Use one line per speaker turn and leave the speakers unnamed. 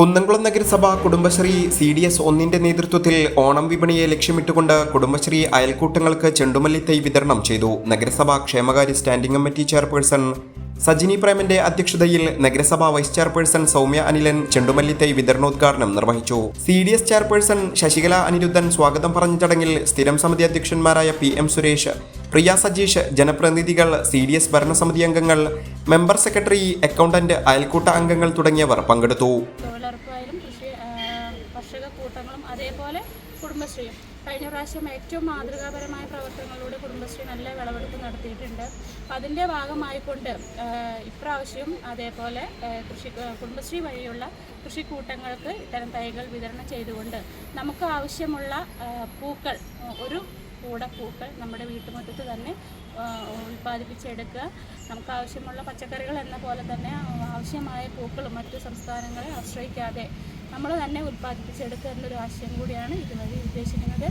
കുന്നംകുളം നഗരസഭ Kudumbashree C D S ഒന്നിന്റെ നേതൃത്വത്തിൽ ഓണം വിപണിയെ ലക്ഷ്യമിട്ടുകൊണ്ട് കുടുംബശ്രീ അയൽക്കൂട്ടങ്ങൾക്ക് ചെണ്ടുമല്ലി തൈ വിതരണം ചെയ്തു. നഗരസഭാ ക്ഷേമകാര്യ സ്റ്റാൻഡിംഗ് കമ്മിറ്റി ചെയർപേഴ്സൺ സജിനി പ്രേമന്റെ അധ്യക്ഷതയിൽ നഗരസഭാ വൈസ് ചെയർപേഴ്സൺ സൗമ്യ അനിലൻ ചെണ്ടുമല്ലി തൈ വിതരണോദ്ഘാടനം നിർവഹിച്ചു. C D S chairperson Sasikala Anirudhan സ്വാഗതം പറഞ്ഞ ചടങ്ങിൽ സ്ഥിരം സമിതി അധ്യക്ഷന്മാരായ പി എം സുരേഷ് പ്രിയ സജീഷ് ജനപ്രതിനിധികൾ സി ഡി എസ് ഭരണസമിതി അംഗങ്ങൾ മെമ്പർ സെക്രട്ടറി അക്കൗണ്ടന്റ് അയൽക്കൂട്ട അംഗങ്ങൾ തുടങ്ങിയവർ പങ്കെടുത്തു.
കൂട്ടങ്ങളും അതേപോലെ കുടുംബശ്രീയും. കഴിഞ്ഞ പ്രാവശ്യം ഏറ്റവും മാതൃകാപരമായ പ്രവർത്തനങ്ങളിലൂടെ കുടുംബശ്രീ നല്ല വിളവെടുപ്പ് നടത്തിയിട്ടുണ്ട്. അപ്പം അതിന്റെ ഭാഗമായിക്കൊണ്ട് ഇപ്രാവശ്യം അതേപോലെ കൃഷി കുടുംബശ്രീ വഴിയുള്ള കൃഷിക്കൂട്ടങ്ങൾക്ക് ഇത്തരം തൈകൾ വിതരണം ചെയ്തുകൊണ്ട് നമുക്ക് ആവശ്യമുള്ള പൂക്കൾ ഒരു കൂട പൂക്കൾ നമ്മുടെ വീട്ടുമുറ്റത്ത് തന്നെ ഉൽപ്പാദിപ്പിച്ചെടുക്കുക. നമുക്ക് ആവശ്യമുള്ള പച്ചക്കറികൾ എന്ന പോലെ തന്നെ ആവശ്യമായ പൂക്കളും മറ്റു സംസ്ഥാനങ്ങളെ ആശ്രയിക്കാതെ നമ്മൾ തന്നെ ഉൽപ്പാദിപ്പിച്ചെടുക്കുക എന്നൊരു ആശയം കൂടിയാണ് ഇതുവഴി ഉദ്ദേശിക്കുന്നത്.